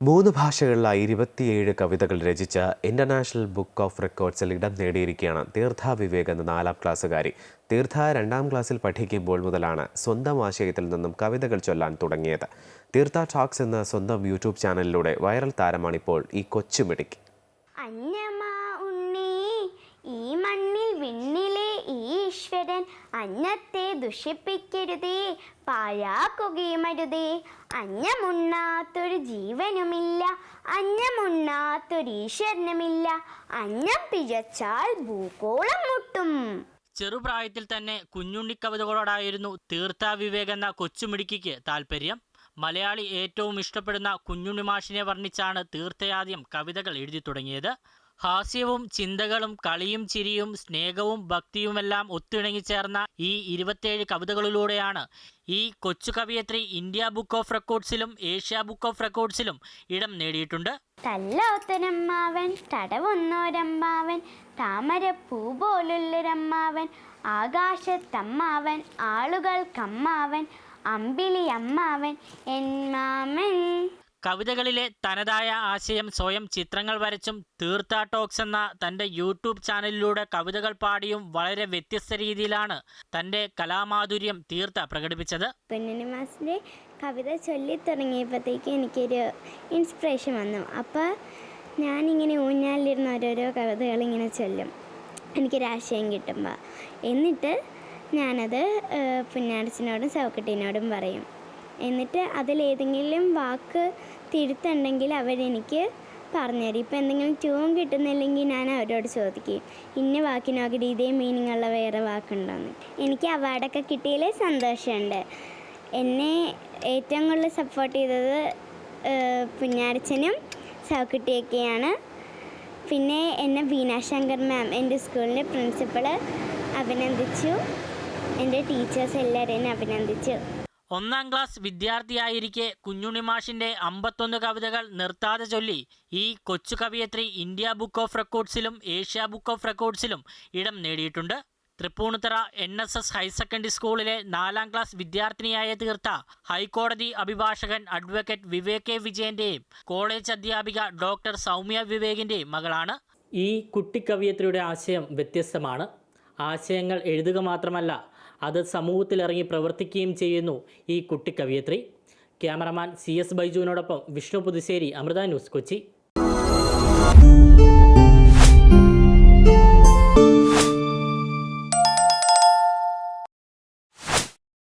മൂന്ന് ഭാഷകളിലായി ഇരുപത്തിയേഴ് കവിതകൾ രചിച്ച ഇന്റർനാഷണൽ ബുക്ക് ഓഫ് റെക്കോർഡ്സിൽ ഇടം നേടിയിരിക്കുകയാണ് തീർത്ഥ വിവേക് എന്ന നാലാം ക്ലാസ്സുകാരി. തീർത്ഥ രണ്ടാം ക്ലാസ്സിൽ പഠിക്കുമ്പോൾ മുതലാണ് സ്വന്തം ആശയത്തിൽ നിന്നും കവിതകൾ ചൊല്ലാൻ തുടങ്ങിയത്. തീർത്ഥ ടോക്സ് എന്ന സ്വന്തം യൂട്യൂബ് ചാനലിലൂടെ വൈറൽ താരമാണിപ്പോൾ ഈ കൊച്ചുമിടുക്കി. ഈശ്വരൻ അന്നത്തെ ദുഷിപ്പിക്കരുതേ പാഴാക്കുകയുമരുതേ. അന്നമുണ്ണാത്തൊരു ജീവനുമില്ല അന്നമുണ്ണാത്തൊരു ഈശ്വരനുമില്ല അന്നം പിഴച്ചാൽ ഭൂഗോളം മുട്ടും. ചെറുപ്രായത്തിൽ തന്നെ കുഞ്ഞുണ്ണി കവിതകളോടായിരുന്നു തീർത്ഥ വിവേക് എന്ന കൊച്ചുമിടുക്കിക്ക് താല്പര്യം മലയാളി ഏറ്റവും ഇഷ്ടപ്പെടുന്ന കുഞ്ഞുണ്ണി മാഷിനെ വർണിച്ചാണ് തീർത്ഥയാദ്യം കവിതകൾ എഴുതി തുടങ്ങിയത്. ഹാസ്യവും ചിന്തകളും കളിയും ചിരിയും സ്നേഹവും ഭക്തിയുമെല്ലാം ഒത്തിണങ്ങിച്ചേർന്ന ഈ ഇരുപത്തേഴ് കവിതകളിലൂടെയാണ് ഈ കൊച്ചു കവിയത്രി ഇന്ത്യ ബുക്ക് ഓഫ് റെക്കോർഡ്സിലും ഏഷ്യ ബുക്ക് ഓഫ് റെക്കോർഡ്സിലും ഇടം നേടിയിട്ടുണ്ട്. തല്ലോത്തരമ്മാവൻ തടവുന്നോരമ്മാവൻ പൂ പോലുള്ളൊരമ്മാവൻ ആകാശത്തമ്മാവൻ ആളുകൾക്കമ്മാവൻ അമ്പിളി അമ്മാവൻ എന്മാമൻ കവിതകളിലെ തനതായ ആശയം സ്വയം ചിത്രങ്ങൾ വരച്ചും തീർത്ഥ ടോക്സ് എന്ന തന്റെ യൂട്യൂബ് ചാനലിലൂടെ കവിതകൾ പാടിയും വളരെ വ്യത്യസ്ത രീതിയിലാണ് തന്റെ കലാമാധുര്യം തീർത്ഥ പ്രകടിപ്പിച്ചത്. പൊന്നിനി മാസിന്റെ കവിത ചൊല്ലി തുടങ്ങിയപ്പോഴത്തേക്ക് എനിക്കൊരു ഇൻസ്പിറേഷൻ വന്നു. അപ്പോൾ ഞാനിങ്ങനെ ഊഞ്ഞാലിരുന്ന ഓരോരോ കവിതകൾ ഇങ്ങനെ ചൊല്ലും. എനിക്കൊരാശയം കിട്ടുമ്പോൾ. എന്നിട്ട് ഞാനത് പുന്നാടച്ചനോടും സൗക്കട്ടിനോടും പറയും. എന്നിട്ട് അതിലേതെങ്കിലും വാക്ക് തിരുത്തുണ്ടെങ്കിൽ അവരെനിക്ക് പറഞ്ഞുതരും. ഇപ്പം എന്തെങ്കിലും ട്യൂൺ കിട്ടുന്നില്ലെങ്കിൽ ഞാൻ അവരോട് ചോദിക്കും ഇന്ന വാക്കിനോക്കിയിട്ട് ഇതേ മീനിങ്ങുള്ള വേറെ വാക്കുണ്ടോയെന്ന് എനിക്ക് അവാർഡൊക്കെ കിട്ടിയതിൽ സന്തോഷമുണ്ട്. എന്നെ ഏറ്റവും കൂടുതൽ സപ്പോർട്ട് ചെയ്തത് കുഞ്ഞാരച്ചനും സൗക്കുട്ടിയൊക്കെയാണ് പിന്നെ എന്നെ വീണാശങ്കർ മാം എന്റെ സ്കൂളിന്റെ പ്രിൻസിപ്പൾ അഭിനന്ദിച്ചു. എന്റെ ടീച്ചേഴ്സ് എല്ലാവരെയും അഭിനന്ദിച്ചു. ഒന്നാം ക്ലാസ് വിദ്യാർത്ഥിയായിരിക്കെ കുഞ്ഞുണ്ണി മാഷിന്റെ അമ്പത്തൊന്ന് കവിതകൾ നിർത്താതെ ചൊല്ലി ഈ കൊച്ചു കവിയത്രി ഇന്ത്യ ബുക്ക് ഓഫ് റെക്കോർഡ്സിലും ഏഷ്യ ബുക്ക് ഓഫ് റെക്കോർഡ്സിലും ഇടം നേടിയിട്ടുണ്ട്. Tripunithura N S S higher secondary സ്കൂളിലെ നാലാം ക്ലാസ് വിദ്യാർത്ഥിനിയായ തീർത്ത ഹൈക്കോടതി അഭിഭാഷകൻ അഡ്വക്കേറ്റ് വിവേക് കെ വിജയന്റെയും കോളേജ് അധ്യാപിക ഡോക്ടർ സൗമ്യ വിവേകിന്റെയും മകളാണ്. ഈ കുട്ടിക്കവിയത്രിയുടെ ആശയം വ്യത്യസ്തമാണ്. ആശയങ്ങൾ എഴുതുക മാത്രമല്ല അത് സമൂഹത്തിലിറങ്ങി പ്രവർത്തിക്കുകയും ചെയ്യുന്നു. ഈ കുട്ടിക്കവിയത്രി ക്യാമറമാൻ സി എസ് ബൈജുവിനോടൊപ്പം വിഷ്ണു പുതുശ്ശേരി അമൃത ന്യൂസ് കൊച്ചി.